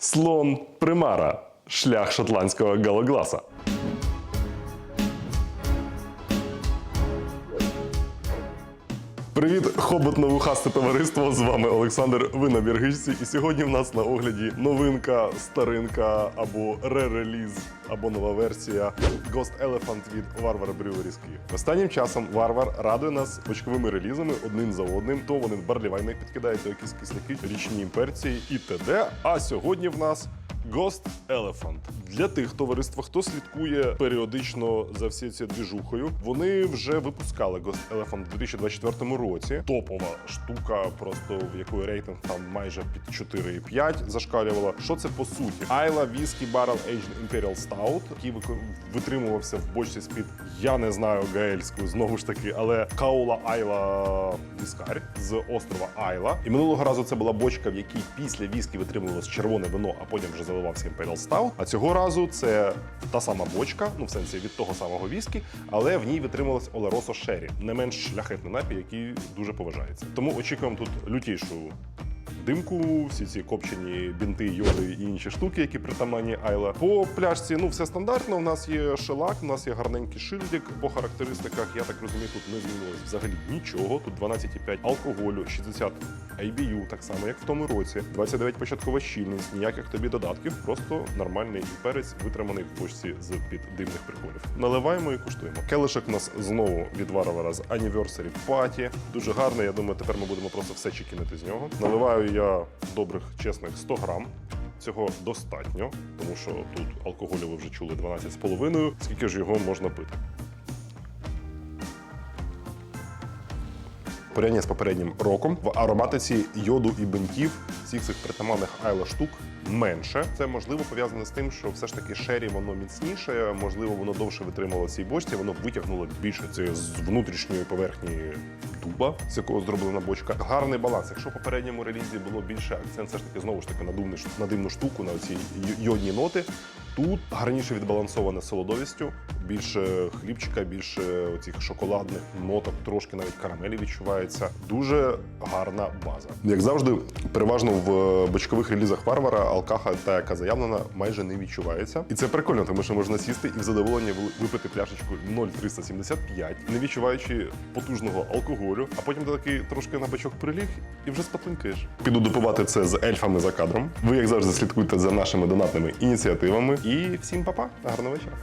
Слон примара. Шлях шотландського галогласа. Привіт, хоботно-вухасте товариство! З вами Олександр. Ви на Біргичці. І сьогодні в нас на огляді новинка, старинка або ре-реліз, або нова версія Ghost Elephant від Brewery Київ. Останнім часом Варвар радує нас бочковими релізами одним за одним. То вони барлівайник підкидають, то якісь кисляки, річні імперції і т.д. А сьогодні в нас Ghost Elephant. Для тих товариства, хто слідкує періодично за всі цією двіжухою, вони вже випускали Ghost Elephant у 2024 році. Топова штука, просто в якої рейтинг там майже під 4,5 зашкалювала. Що це по суті? Айла Whiskey Barrel Aged Imperial Stout, який витримувався в бочці з-під, я не знаю гаельською, знову ж таки, але Каула Айла Віскарь з острова Айла. І минулого разу це була бочка, в якій після віскі витримувалось червоне вино, а потім вже заливався Imperial Stout. А цього разу це та сама бочка, ну в сенсі від того самого віскі, але в ній витрималась Олеросо Шері, не менш шляхетний напій, який дуже поважається. Тому очікуємо тут лютішу димку, всі ці копчені бінти, йоди і інші штуки, які притаманні Айла. По пляшці, ну все стандартно. У нас є шелак, у нас є гарненький шильдик. По характеристиках, я так розумію, тут не змінилось взагалі нічого. Тут 12,5 алкоголю, 60 IBU, так само, як в тому році. 29 початкова щільність, ніяких тобі додатків, просто нормальний перець, витриманий в бочці з під дивних приколів. Наливаємо і куштуємо. Келишок у нас знову від Варовара з Anniversary Party. Дуже гарний. Я думаю, тепер ми будемо просто все чекінити з нього. Наливаю я добрих чесних 100 грам. Цього достатньо, тому що тут алкоголю ви вже чули 12,5. Скільки ж його можна пити? Порівняння з попереднім роком в ароматиці йоду і бентів всіх цих притаманних айла штук менше. Це можливо пов'язане з тим, що все ж таки шері воно міцніше, можливо, воно довше витримало цій бочці, воно витягнуло більше це з внутрішньої поверхні дуба, з якого зроблена бочка. Гарний баланс. Якщо в попередньому релізі було більше акцент, все ж таки знову ж таки на дивну, штуку, на ці йодні ноти. Тут гарніше відбалансоване солодовістю, більше хлібчика, більше цих шоколадних ноток, трошки навіть карамелі відчувається. Дуже гарна база. Як завжди, переважно в е, бочкових релізах варвара алкаха, та яка заявлена, майже не відчувається. І це прикольно, тому що можна сісти і в задоволенні випити пляшечку 0,375, не відчуваючи потужного алкоголю, а потім ти такий трошки на бачок приліг і вже спатлинкаєш. Піду допивати це з ельфами за кадром. Ви, як завжди, слідкуйте за нашими донатними ініціативами. І всім па-па, гарного вечора.